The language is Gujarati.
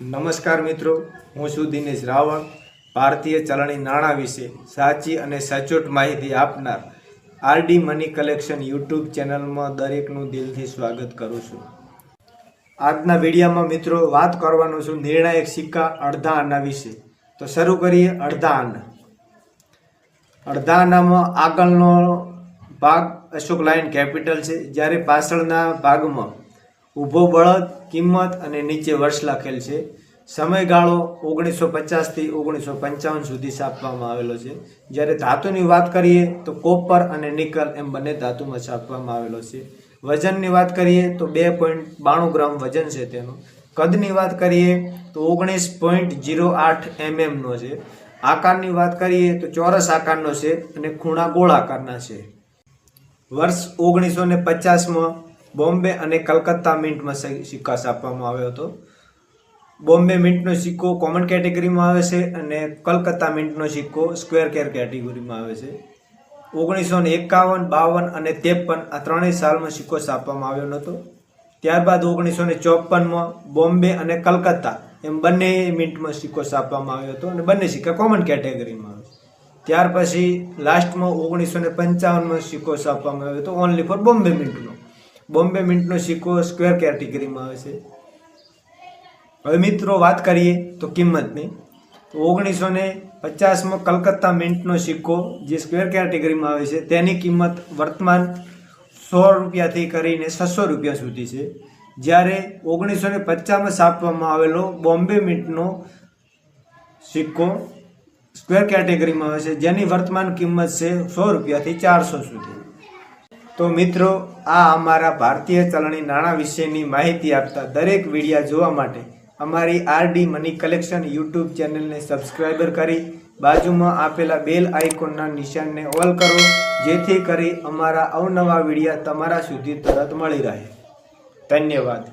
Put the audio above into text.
નમસ્કાર મિત્રો, હું છું દિનેશ રાવળ, ભારતીય ચલણી નાણાં વિશે સાચી અને સચોટ માહિતી આપનાર આરડી મની કલેક્શન યુટ્યુબ ચેનલમાં દરેકનું દિલથી સ્વાગત કરું છું. આજના વિડીયામાં મિત્રો વાત કરવાનો છું નિર્ણાયક સિક્કા અડધા આના વિશે. તો શરૂ કરીએ અડધા આના. અડધા આનામાં આગળનો ભાગ અશોક લાયન કેપિટલ છે. જ્યારે પાછળના ભાગમાં ઊભો બળદ, કિંમત અને નીચે વર્ષ લખેલ છે. સમયગાળો ઓગણીસો પચાસથી ઓગણીસો પંચાવન સુધી છાપવામાં આવેલો છે. જ્યારે ધાતુની વાત કરીએ તો કોપર અને નિકલ એમ બંને ધાતુમાં છાપવામાં આવેલો છે. વજનની વાત કરીએ તો બે પોઈન્ટ બાણું ગ્રામ વજન છે તેનું. કદની વાત કરીએ તો ઓગણીસ પોઈન્ટ જીરો આઠ એમએમનો છે. આકારની વાત કરીએ તો ચોરસ આકારનો છે અને ખૂણા ગોળ આકારના છે. વર્ષ ઓગણીસો ને પચાસમાં બોમ્બે અને કલકત્તા મિન્ટમાં સિક્કા છાપવામાં આવ્યો હતો. બોમ્બે મિન્ટનો સિક્કો કોમન કેટેગરીમાં આવે છે અને કલકત્તા મિન્ટનો સિક્કો સ્ક્વેર કેર કેટેગરીમાં આવે છે. ઓગણીસો ને એકાવન, બાવન અને ત્રેપન આ ત્રણેય સાલમાં સિક્કો છાપવામાં આવ્યો નહોતો. ત્યારબાદ ઓગણીસો ને ચોપનમાં બોમ્બે અને કલકત્તા એમ બંને મિન્ટમાં સિક્કો છાપવામાં આવ્યો હતો અને બંને સિક્કા કોમન કેટેગરીમાં આવે ત્યાર પછી લાસ્ટમાં ઓગણીસો ને પંચાવનમાં સિક્કો છાપવામાં આવ્યો હતો ઓનલી ફોર બોમ્બે મિન્ટનો બોમ્બે મિન્ટનો સિક્કો સ્ક્વેર કેટેગરીમાં આવે છે. હવે મિત્રો વાત કરીએ તો કિંમતની. તો ઓગણીસો ને પચાસમાં કલકત્તા મિન્ટનો સિક્કો જે સ્ક્વેર કેટેગરીમાં આવે છે, તેની કિંમત વર્તમાન સો રૂપિયાથી કરીને છસો રૂપિયા સુધી છે. જ્યારે ઓગણીસો ને પચાસમાં છાપવામાં આવેલો બોમ્બે મિન્ટનો સિક્કો સ્ક્વેર કેટેગરીમાં આવે છે, જેની વર્તમાન કિંમત છે સો રૂપિયાથી ચારસો સુધી. તો મિત્રો, આ અમારા ભારતીય ચલણી નાણાં વિશેની માહિતી આપતા દરેક વિડીયા જોવા માટે અમારી R D money collection YouTube ચેનલને સબસ્ક્રાઈબર કરી બાજુમાં આપેલા બેલ આઇકોનના નિશાનને ઓલ કરો, જેથી કરી અમારા અવનવા વિડીયા તમારા સુધી તરત મળી રહે. ધન્યવાદ.